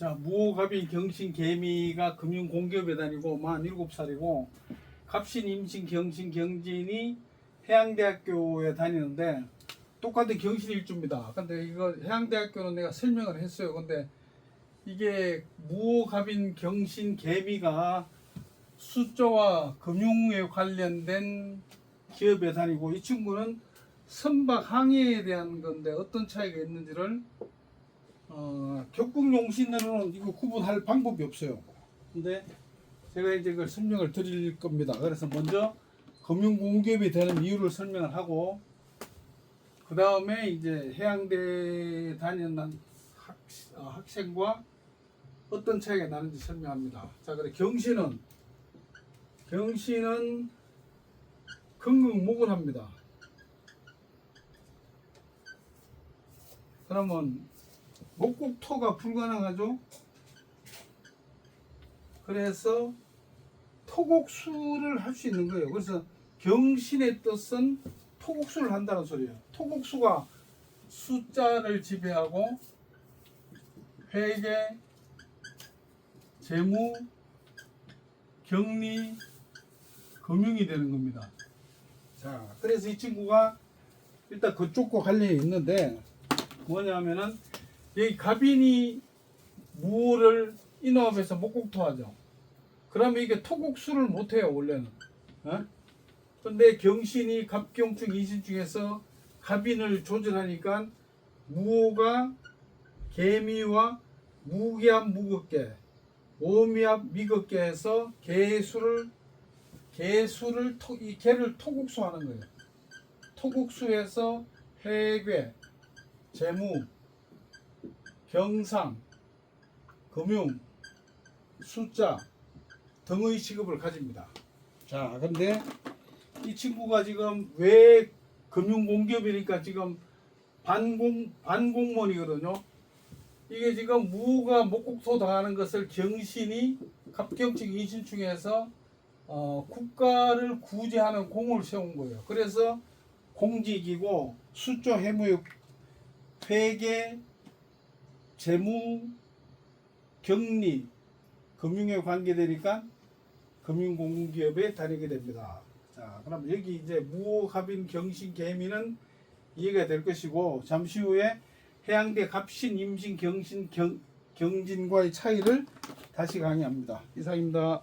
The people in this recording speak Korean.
자, 무호갑인 경신 개미가 금융 공기업에 다니고 만 7살이고 갑신 임신 경신 경진이 해양대학교에 다니는데 똑같은 경신 일주입니다. 근데 이거 해양대학교는 내가 설명을 했어요. 근데 이게 무호갑인 경신 개미가 숫자와 금융에 관련된 기업에 다니고 이 친구는 선박 항해에 대한 건데 어떤 차이가 있는지를 어, 격국용신으로는 이거 구분할 방법이 없어요. 근데 제가 이제 그걸 설명을 드릴 겁니다. 그래서 먼저 금융공기업이 되는 이유를 설명을 하고 그 다음에 이제 해양대 다니는 학, 어, 학생과 어떤 차이가 나는지 설명합니다. 자, 그래 경신은 경신은 긍긍목을 합니다. 그러면 목국토가 불가능하죠. 그래서 토곡수를 할 수 있는 거예요. 그래서 경신의 뜻은 토곡수를 한다는 소리예요. 토곡수가 숫자를 지배하고 회계, 재무, 격리, 금융이 되는 겁니다. 자, 그래서 이 친구가 일단 그쪽과 관련이 있는데 뭐냐면은 여기 갑인이 무를 인업해서 목국토하죠. 그러면 이게 토국수를 못해요 원래는. 어? 근데 경신이 갑경축 이신중에서 갑인을 조절하니까 무호가 개미와 무기압 무겁게 오미압 미겁게 해서 개수를 개수를 토, 이 개를 토국수하는 거예요. 토국수에서 회계, 재무, 경상, 금융, 숫자 등의 직업을 가집니다. 자, 근데 이 친구가 지금 왜 금융공기업이니까 지금 반공 반공무원이거든요. 이게 지금 무가 목국토 당하는 것을 경신이 갑경직 인신중에서 어, 국가를 구제하는 공을 세운 거예요. 그래서 공직이고 수조 해무역 회계 재무 격리 금융에 관계되니까 금융공기업에 다니게 됩니다. 자, 그럼 여기 이제 무호갑인 경신 개미는 이해가 될 것이고 잠시 후에 해양대 갑신 임신 경신 경, 경진과의 차이를 다시 강의합니다. 이상입니다.